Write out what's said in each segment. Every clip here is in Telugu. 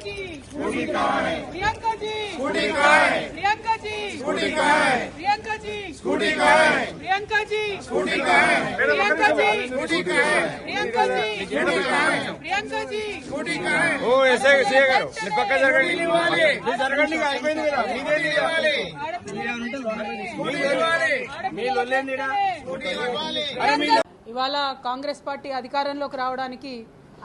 ప్రియాంక జీ स्कूटी का है ప్రియాంక జీ स्कूटी का है ప్రియాంక జీ स्कूटी का है ప్రియాంక జీ स्कूटी का है ప్రియాంక జీ स्कूटी का है ప్రియాంక జీ स्कूटी का है Priyanka G Priyanka G scooty का है ఓ ఎస్ఐ ఎస్ఐ గారు మీరు పక్క జరగండి మీరు జరగండి ఇక అయిపోయింది కదా మీదేంది ఇక? మీ లొల్లేంది ఈడ? ఇవాళ కాంగ్రెస్ పార్టీ అధికారంలోకి రావడానికి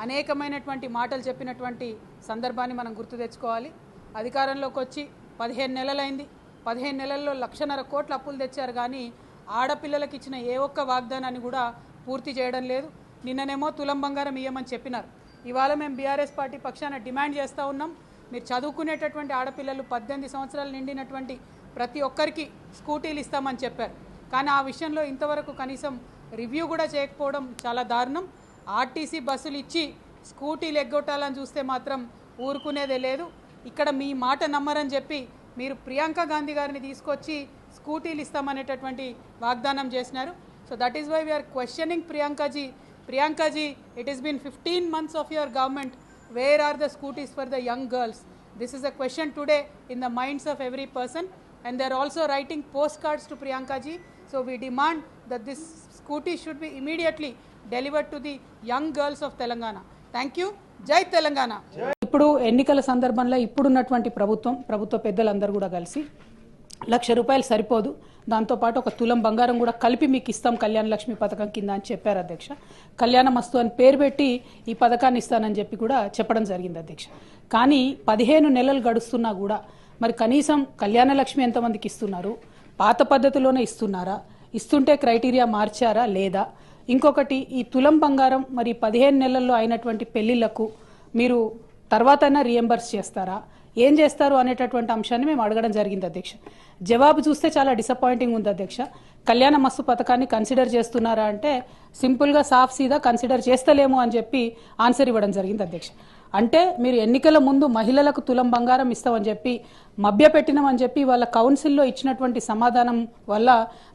అనేకమైనటువంటి మాటలు చెప్పినటువంటి సందర్భాన్ని మనం గుర్తు తెచ్చుకోవాలి. అధికారంలోకి వచ్చి పదిహేను నెలలైంది. పదిహేను నెలల్లో లక్షన్నర కోట్ల అప్పులు తెచ్చారు కానీ ఆడపిల్లలకు ఇచ్చిన ఏ ఒక్క వాగ్దానాన్ని కూడా పూర్తి చేయడం లేదు. నిన్ననేమో తులం బంగారం ఇయ్యమని చెప్పినారు. ఇవాళ మేము బీఆర్ఎస్ పార్టీ పక్షాన డిమాండ్ చేస్తూ ఉన్నాం. మీరు చదువుకునేటటువంటి ఆడపిల్లలు పద్దెనిమిది సంవత్సరాలు నిండినటువంటి ప్రతి ఒక్కరికి స్కూటీలు ఇస్తామని చెప్పారు. కానీ ఆ విషయంలో ఇంతవరకు కనీసం రివ్యూ కూడా చేయకపోవడం చాలా దారుణం. ఆర్టీసీ బస్సులు ఇచ్చి స్కూటీలు ఎగ్గొట్టాలని చూస్తే మాత్రం ఊరుకునేదే లేదు. ఇక్కడ మీ మాట నమ్మరని చెప్పి మీరు ప్రియాంక గాంధీ గారిని తీసుకొచ్చి స్కూటీలు ఇస్తామనేటటువంటి వాగ్దానం చేసినారు. So that is why we are questioning ప్రియాంకాజీ. ప్రియాంకాజీ it is been fifteen months of your government where are the Scooties for the young girls this is a question today in the minds of every person and they are also writing post cards to Priyankaji so we demand that this Scooty should be immediately deliver to the young girls of Telangana thank you Jai Telangana ఇప్పుడు ఎన్నికల సందర్భంలో ఇప్పుడున్నటువంటి ప్రభుత్వం ప్రభుత్వ పెద్దలందరూ కూడా కలిసి లక్ష రూపాయలు సరిపోదు. దాంతోపాటు ఒక తులం బంగారం కూడా కలిపి మీకు ఇస్తాం కళ్యాణ లక్ష్మి పథకం కింద అని చెప్పారు అధ్యక్ష. కళ్యాణ మస్తు అని పేరు పెట్టి ఈ పథకాన్ని ఇస్తానని చెప్పి కూడా చెప్పడం జరిగింది అధ్యక్ష. కానీ పదిహేను నెలలు గడుస్తున్నా కూడా మరి కనీసం కళ్యాణ లక్ష్మి ఎంతమందికి ఇస్తున్నారు? పాత పద్ధతిలోనే ఇస్తున్నారా? ఇస్తుంటే క్రైటీరియా మార్చారా లేదా? ఇంకొకటి ఈ తులం బంగారం మరి పదిహేను నెలల్లో అయినటువంటి పెళ్ళిళ్ళకు మీరు తర్వాతైనా రియంబర్స్ చేస్తారా? ఏం చేస్తారు అనేటటువంటి అంశాన్ని మేము అడగడం జరిగింది అధ్యక్ష. జవాబు చూస్తే చాలా డిసప్పాయింటింగ్ ఉంది అధ్యక్ష. కళ్యాణ మస్తు పథకాన్ని కన్సిడర్ చేస్తున్నారా అంటే సింపుల్గా సాఫ్ సీదా కన్సిడర్ చేస్తలేము అని చెప్పి ఆన్సర్ ఇవ్వడం జరిగింది అధ్యక్ష. అంటే మీరు ఎన్నికల ముందు మహిళలకు తులం బంగారం ఇస్తామని చెప్పి మభ్యపెట్టినామని చెప్పి వాళ్ళ కౌన్సిల్లో ఇచ్చినటువంటి సమాధానం వల్ల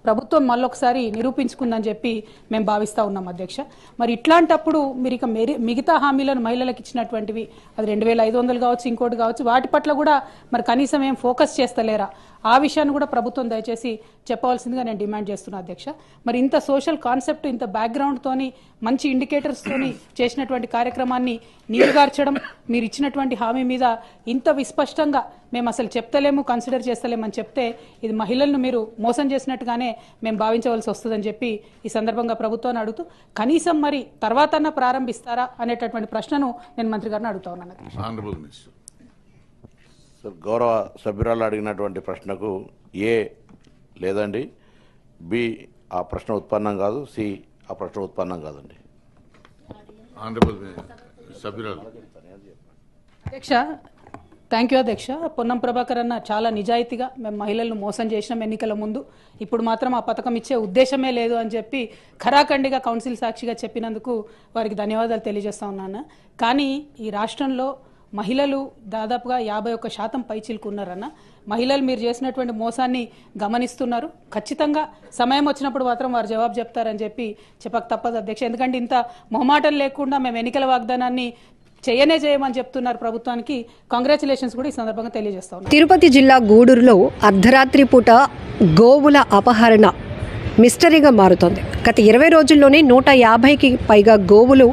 ప్రభుత్వం మళ్ళొకసారి నిరూపించుకుందని చెప్పి మేము భావిస్తూ ఉన్నాం అధ్యక్ష. మరి ఇట్లాంటప్పుడు మీరు ఇక మెరి మిగతా హామీలను మహిళలకు ఇచ్చినటువంటివి అది రెండు వేల ఐదు వందలు కావచ్చు ఇంకోటి కావచ్చు వాటి పట్ల కూడా మరి కనీసం ఏం ఫోకస్ చేస్తలేరా? ఆ విషయాన్ని కూడా ప్రభుత్వం దయచేసి చెప్పవలసిందిగా నేను డిమాండ్ చేస్తున్నా అధ్యక్ష. మరి ఇంత సోషల్ కాన్సెప్ట్ ఇంత బ్యాక్గ్రౌండ్తోని మంచి ఇండికేటర్స్తోని చేసినటువంటి కార్యక్రమాన్ని నీరుగార్చడం మీరు ఇచ్చినటువంటి హామీ మీద ఇంత విస్పష్టంగా మేము అసలు చెప్తలేము కన్సిడర్ చేస్తలేమని చెప్తే ఇది మహిళలను మీరు మోసం చేసినట్టుగానే మేము భావించవలసి వస్తుందని చెప్పి ఈ సందర్భంగా ప్రభుత్వాన్ని అడుగుతూ కనీసం మరి తర్వాతన్నా ప్రారంభిస్తారా? అనేటటువంటి ప్రశ్నను నేను మంత్రి గారిని అడుగుతా ఉన్నాను. గౌరవ సభ్యురాలు అడిగినటువంటి ప్రశ్నకు ఏ లేదండి బి ఆ ప్రశ్న ఉత్పన్నం కాదు సి ఆ ప్రశ్న ఉత్పన్నం కాదండి. సభ్యురాలు. అధ్యక్ష థ్యాంక్ యూ అధ్యక్ష. పొన్నం ప్రభాకర్ అన్న చాలా నిజాయితీగా మేము మహిళలను మోసం చేసినాం ఎన్నికల ముందు. ఇప్పుడు మాత్రం ఆ పథకం ఇచ్చే ఉద్దేశమే లేదు అని చెప్పి ఖరాఖండిగా కౌన్సిల్ సాక్షిగా చెప్పినందుకు వారికి ధన్యవాదాలు తెలియజేస్తా ఉన్నాను. కానీ ఈ రాష్ట్రంలో మహిళలు దాదాపుగా యాభై ఒక్క శాతం పైచిలుకున్నారన్న మహిళలు మీరు చేసినటువంటి మోసాన్ని గమనిస్తున్నారు. ఖచ్చితంగా సమయం వచ్చినప్పుడు మాత్రం వారు జవాబు చెప్తారని చెప్పి చెప్పక తప్పదు అధ్యక్ష. ఎందుకంటే ఇంత మొహమాటం లేకుండా మేము ఎన్నికల వాగ్దానాన్ని చేయనే చేయమని చెప్తున్నారు ప్రభుత్వానికి. కంగ్రాచులేషన్స్ కూడా ఈ సందర్భంగా తెలియజేస్తా తిరుపతి జిల్లా గూడూరులో అర్ధరాత్రి పూట గోవుల అపహరణ మిస్టరీగా మారుతోంది. గత ఇరవై రోజుల్లోనే నూట యాభైకి పైగా గోవులు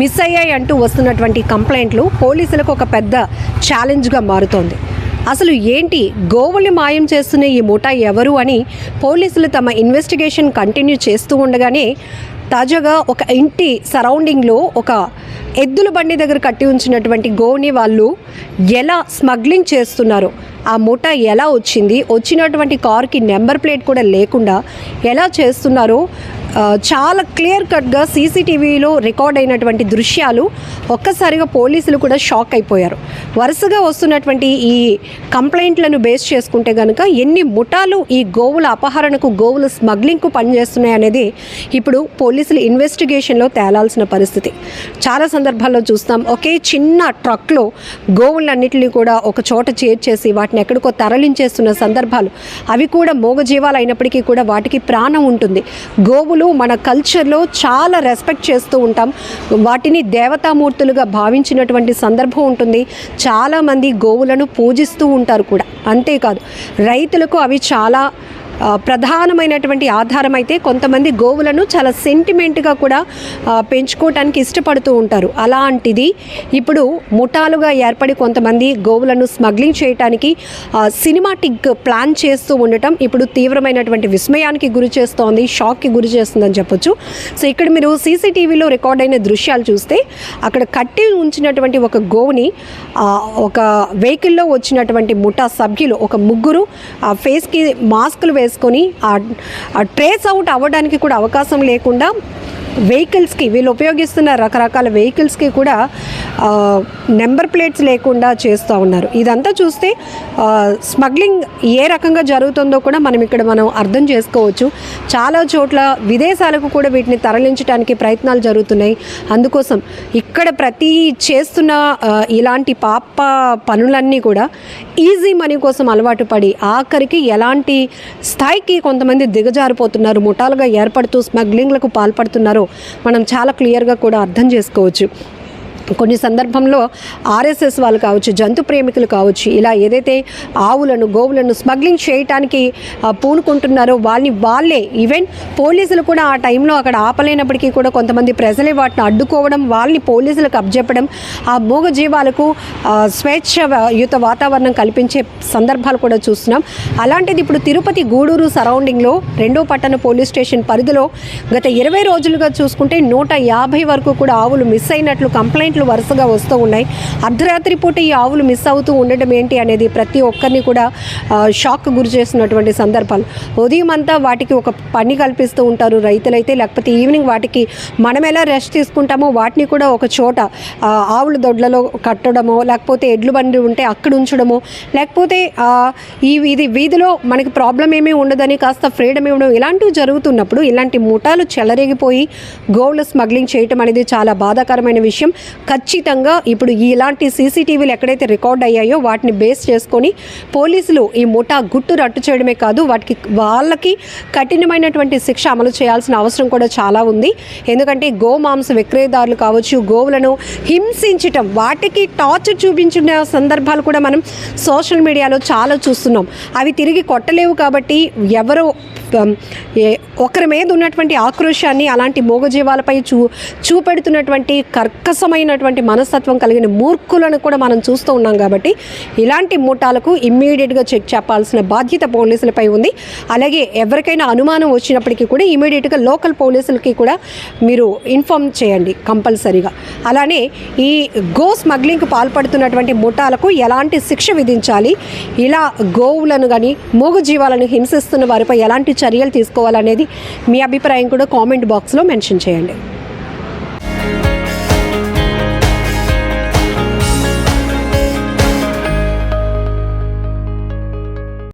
మిస్ అయ్యాయి అంటూ వస్తున్నటువంటి కంప్లైంట్లు పోలీసులకు ఒక పెద్ద ఛాలెంజ్గా మారుతోంది. అసలు ఏంటి గోవుల్ని మాయం చేస్తున్న ఈ ముఠా ఎవరు అని పోలీసులు తమ ఇన్వెస్టిగేషన్ కంటిన్యూ చేస్తూ ఉండగానే తాజాగా ఒక ఇంటి సరౌండింగ్లో ఒక ఎద్దుల బండి దగ్గర కట్టి ఉంచినటువంటి గోని వాళ్ళు ఎలా స్మగ్లింగ్ చేస్తున్నారో? ఆ మూట ఎలా వచ్చింది? వచ్చినటువంటి కార్కి నెంబర్ ప్లేట్ కూడా లేకుండా ఎలా చేస్తున్నారో? చాలా క్లియర్ కట్గా సీసీటీవీలో రికార్డ్ అయినటువంటి దృశ్యాలు ఒక్కసారిగా పోలీసులు కూడా షాక్ అయిపోయారు. వరుసగా వస్తున్నటువంటి ఈ కంప్లైంట్లను బేస్ చేసుకుంటే కనుక ఎన్ని ముఠాలు ఈ గోవుల అపహరణకు గోవుల స్మగ్లింగ్కు పనిచేస్తున్నాయి అనేది ఇప్పుడు పోలీసులు ఇన్వెస్టిగేషన్లో తేలాల్సిన పరిస్థితి. చాలా సందర్భాల్లో చూస్తాం ఒకే చిన్న ట్రక్లో గోవులన్నింటినీ కూడా ఒక చోట చేర్చేసి వాటిని ఎక్కడికో తరలించేస్తున్న సందర్భాలు. అవి కూడా మూగజీవాలు అయినప్పటికీ కూడా వాటికి ప్రాణం ఉంటుంది. గోవులు మన కల్చర్లో చాలా రెస్పెక్ట్ చేస్తూ ఉంటాం. వాటిని దేవతామూర్తులుగా భావించినటువంటి సందర్భం ఉంటుంది. చాలామంది గోవులను పూజిస్తూ ఉంటారు కూడా. అంతేకాదు రైతులకు అవి చాలా ప్రధానమైనటువంటి ఆధారం అయితే కొంతమంది గోవులను చాలా సెంటిమెంట్గా కూడా పెంచుకోవటానికి ఇష్టపడుతూ ఉంటారు. అలాంటిది ఇప్పుడు ముఠాలుగా ఏర్పడి కొంతమంది గోవులను స్మగ్లింగ్ చేయటానికి సినిమాటిక్ ప్లాన్ చేస్తూ ఉండటం ఇప్పుడు తీవ్రమైనటువంటి విస్మయానికి గురి చేస్తోంది షాక్కి గురి చేస్తుందని చెప్పొచ్చు. సో ఇక్కడ మీరు సీసీటీవీలో రికార్డ్ అయిన దృశ్యాలు చూస్తే అక్కడ కట్టి ఉంచినటువంటి ఒక గోవుని ఒక వెహికల్లో వచ్చినటువంటి ముఠా సభ్యులు ఒక ముగ్గురు ఆ ఫేస్కి మాస్కులు వేసి చేసుకొని ట్రేస్ అవుట్ అవ్వడానికి కూడా అవకాశం లేకుండా వెహికల్స్కి వీళ్ళు ఉపయోగిస్తున్న రకరకాల వెహికల్స్కి కూడా నెంబర్ ప్లేట్స్ లేకుండా చేస్తూ ఉన్నారు. ఇదంతా చూస్తే స్మగ్లింగ్ ఏ రకంగా జరుగుతుందో కూడా మనం ఇక్కడ మనం అర్థం చేసుకోవచ్చు. చాలా చోట్ల విదేశాలకు కూడా వీటిని తరలించడానికి ప్రయత్నాలు జరుగుతున్నాయి. అందుకోసం ఇక్కడ ప్రతి చేస్తున్న ఇలాంటి పాప పనులన్నీ కూడా ఈజీ మనీ కోసం అలవాటు పడి ఆఖరికి ఎలాంటి స్థాయికి కొంతమంది దిగజారిపోతున్నారు ముఠాలుగా ఏర్పడుతూ స్మగ్లింగ్లకు పాల్పడుతున్నారో. మనం చాలా క్లియర్గా కూడా అర్థం చేసుకోవచ్చు. కొన్ని సందర్భంలో ఆర్ఎస్ఎస్ వాళ్ళు కావచ్చు జంతు ప్రేమికులు కావచ్చు ఇలా ఏదైతే ఆవులను గోవులను స్మగ్లింగ్ చేయటానికి పూనుకుంటున్నారో వాళ్ళని వాళ్ళే ఈవెన్ పోలీసులు కూడా ఆ టైంలో అక్కడ ఆపలేనప్పటికీ కూడా కొంతమంది ప్రజలే వాటిని అడ్డుకోవడం వాళ్ళని పోలీసులకు అప్పచెప్పడం ఆ మూగ జీవాలకు స్వేచ్ఛయుత వాతావరణం కల్పించే సందర్భాలు కూడా చూస్తున్నాం. అలాంటిది ఇప్పుడు తిరుపతి గూడూరు సరౌండింగ్లో రెండో పట్టణ పోలీస్ స్టేషన్ పరిధిలో గత ఇరవై రోజులుగా చూసుకుంటే నూట యాభై వరకు కూడా ఆవులు మిస్ అయినట్లు కంప్లైంట్లు వరుసగా వస్తూ ఉన్నాయి. అర్ధరాత్రి పూట ఈ ఆవులు మిస్ అవుతూ ఉండడం ఏంటి అనేది ప్రతి ఒక్కరిని కూడా షాక్ గురి చేసినటువంటి సందర్భాలు. ఉదయం అంతా వాటికి ఒక పని కల్పిస్తూ ఉంటారు రైతులైతే. లేకపోతే ఈవినింగ్ వాటికి మనం ఎలా రెస్ట్ తీసుకుంటామో వాటిని కూడా ఒక చోట ఆవుల దొడ్లలో కట్టడమో లేకపోతే ఎడ్లు బండి ఉంటే అక్కడ ఉంచడమో లేకపోతే ఈ ఇది వీధిలో మనకి ప్రాబ్లం ఏమీ ఉండదని కాస్త ఫ్రీడమ్ ఇవ్వడం ఇలాంటివి జరుగుతున్నప్పుడు ఇలాంటి ముఠాలు చెలరేగిపోయి గోవుల స్మగ్లింగ్ చేయటం అనేది చాలా బాధాకరమైన విషయం. ఖచ్చితంగా ఇప్పుడు ఇలాంటి సీసీటీవీలు ఎక్కడైతే రికార్డ్ అయ్యాయో వాటిని బేస్ చేసుకొని పోలీసులు ఈ ముఠా గుట్టు రట్టు చేయడమే కాదు వాటికి వాళ్ళకి కఠినమైనటువంటి శిక్ష అమలు చేయాల్సిన అవసరం కూడా చాలా ఉంది. ఎందుకంటే గోమాంస విక్రయదారులు కావచ్చు గోవులను హింసించటం వాటికి టార్చర్ చూపించిన సందర్భాలు కూడా మనం సోషల్ మీడియాలో చాలా చూస్తున్నాం. అవి తిరిగి కొట్టలేవు కాబట్టి ఎవరో ఒకరి మీద ఉన్నటువంటి ఆక్రోశాన్ని అలాంటి మూగజీవాలపై చూ చూపెడుతున్నటువంటి కర్కసమైనటువంటి మనస్తత్వం కలిగిన మూర్ఖులను కూడా మనం చూస్తూ ఉన్నాం కాబట్టి ఇలాంటి ముఠాలకు ఇమ్మీడియట్గా చెక్ చెప్పాల్సిన బాధ్యత పోలీసులపై ఉంది. అలాగే ఎవరికైనా అనుమానం వచ్చినప్పటికీ కూడా ఇమీడియట్గా లోకల్ పోలీసులకి కూడా మీరు ఇన్ఫామ్ చేయండి కంపల్సరీగా. అలానే ఈ గో స్మగ్లింగ్కి పాల్పడుతున్నటువంటి ముఠాలకు ఎలాంటి శిక్ష విధించాలి? ఇలా గోవులను కానీ మూగజీవాలను హింసిస్తున్న వారిపై ఎలాంటి చర్యలు తీసుకోవాలనేది మీ అభిప్రాయం కూడా కామెంట్ బాక్స్లో మెన్షన్ చేయండి.